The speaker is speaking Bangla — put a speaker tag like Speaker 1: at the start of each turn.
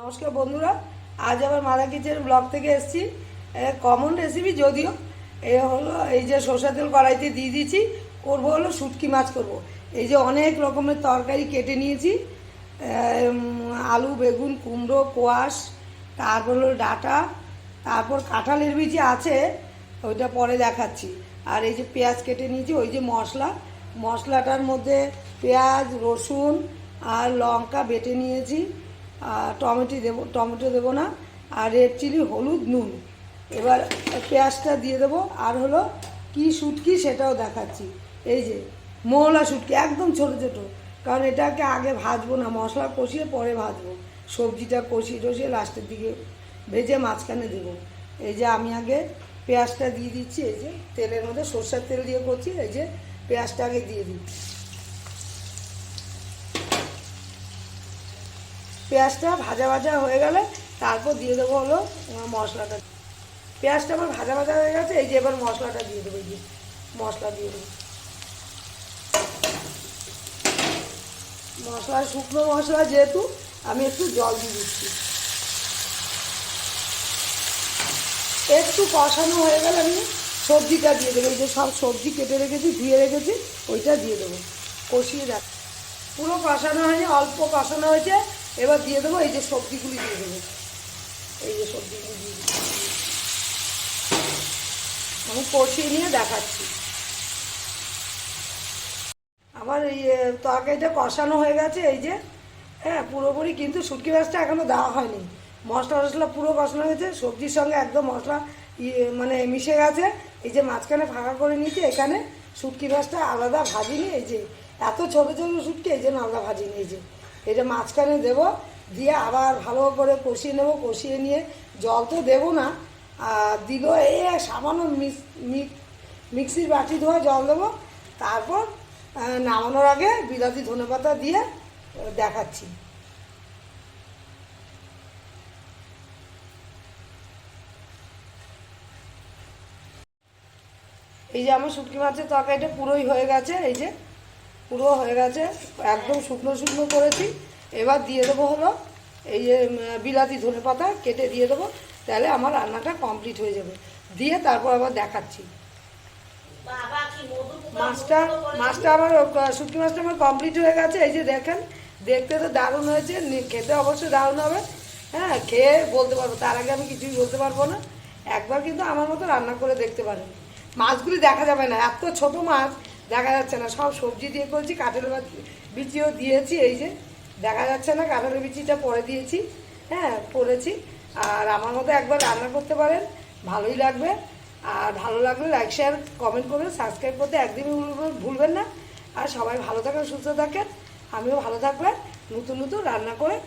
Speaker 1: নমস্কার বন্ধুরা, আজ আবার মাদা কিচেন ব্লগ থেকে এসেছি। কমন রেসিপি যদিও, এ হলো এই যে সরষের তেল কড়াইতে দিয়ে দিয়েছি, করব হলো শুটকি মাছ করব। এই যে অনেক রকমের তরকারি কেটে নিয়েছি আলু, বেগুন, কুমড়ো, কোয়াশ, তারপর হলো ডাটা, তারপর কাঁঠালের বিচি আছে, ওইটা পরে দেখাচ্ছি। আর এই যে পেঁয়াজ কেটে নিয়েছি, ওই যে মশলা, মশলাটার মধ্যে পেঁয়াজ, রসুন আর লঙ্কা বেটে নিয়েছি। টমেটো দেবো টমেটো দেবো না। আর রেড চিলি হলুদ, নুন। এবার পেঁয়াজটা দিয়ে দেবো। আর হলো কি শুটকি সেটাও দেখাচ্ছি। এই যে, মোহলা শুটকি, একদম ছোট ছোট। কারণ এটাকে আগে ভাজবো না, মশলা কষিয়ে পরে ভাজবো। সবজিটা কষিয়ে টষিয়ে লাস্টের দিকে ভেজে মাঝখানে দেবো। এই যে আমি আগে পেঁয়াজটা দিয়ে দিচ্ছি, এই যে তেলের মধ্যে সর্ষের তেল দিয়ে করছি, এই যে পেঁয়াজটা আগে দিয়ে দিচ্ছি পেঁয়াজটা ভাজা ভাজা হয়ে গেলে তারপর দিয়ে দেবো হলো মশলাটা। পেঁয়াজটা আমার ভাজা ভাজা হয়ে গেছে, এই যে এবার মশলাটা দিয়ে দেবো, এই যে মশলা দিয়ে দেবো। মশলা, শুকনো মশলা যেহেতু, আমি একটু জল দিয়ে দিচ্ছি। একটু কষানো হয়ে গেলে আমি সবজিটা দিয়ে দেবো, এই যে সব সবজি কেটে রেখেছি, ধুয়ে রেখেছি, ওইটা দিয়ে দেবো। কষিয়ে রাখ পুরো কষানো হয়নি, অল্প কষানো হয়েছে এবার দিয়ে দেবো এই যে সবজিগুলি দিয়ে দেবো। এই যে সবজিগুলি দিয়ে দিচ্ছি আমি কষিয়ে নিয়ে দেখাচ্ছি। আমার এই তরকারিটা কষানো হয়ে গেছে, এই যে হ্যাঁ পুরোপুরি কিন্তু শুটকি মাছটা এখনও দেওয়া হয়নি। মশলা টশলা পুরো কষানো হয়েছে, সবজির সঙ্গে একদম মশলা ইয়ে মানে মিশে গেছে। এই যে মাঝখানে ফাঁকা করে নিয়েছি, এখানে শুটকি মাছটা আলাদা ভাজিনি এই যে, এত ছোটো ছোটো শুটকি, এই জন্য আলাদা ভাজিনি এই যে এটা মাঝখানে দেবো, দিয়ে আবার ভালো করে কষিয়ে নেব, কষিয়ে নিয়ে জল তো দেবো না। আর দিল এই সামান্য মিক্স মিক- মিক্সির বাটি ধোয়া জল দেবো। তারপর নামানোর আগে বিলাতি ধনেপাতা দিয়ে দেখাচ্ছি। এই যে আমার শুটকি মাছের তরকারিটা পুরোই হয়ে গেছে, এই যে। পুরো হয়ে গেছে একদম শুকনো শুকনো করেছি। এবার দিয়ে দেবো হলো এই যে বিলাতি ধনে পাতা কেটে দিয়ে দেবো তাহলে আমার রান্নাটা কমপ্লিট হয়ে যাবে। দিয়ে তারপর আবার দেখাচ্ছি। মাছটা মাছটা আমার শুটকি মাছটা আমার কমপ্লিট হয়ে গেছে। এই যে দেখেন দেখতে তো দারুণ হয়েছে খেতে অবশ্যই দারুণ হবে। হ্যাঁ খেয়ে বলতে পারব তার আগে আমি কিছুই বলতে পারব না। একবার কিন্তু আমার মতো রান্না করে দেখতে পারেন। মাছগুলি দেখা যাবে না এত ছোট মাছ দেখা যাচ্ছে না, সব সবজি দিয়ে করেছি কাঠের বিচিও দিয়েছি, এই যে দেখা যাচ্ছে না কাঠের বিচিটা পরে দিয়েছি হ্যাঁ পরেছি আর আমার মতো একবার রান্না করতে পারেন, ভালোই লাগবে। আর ভালো লাগলে লাইক শেয়ার কমেন্ট করবেন সাবস্ক্রাইব করতে ভুলবেন- ভুলবেন না। আর সবাই ভালো থাকেন, সুস্থ থাকেন। আমিও ভালো থাকবেন। নতুন নতুন রান্না করে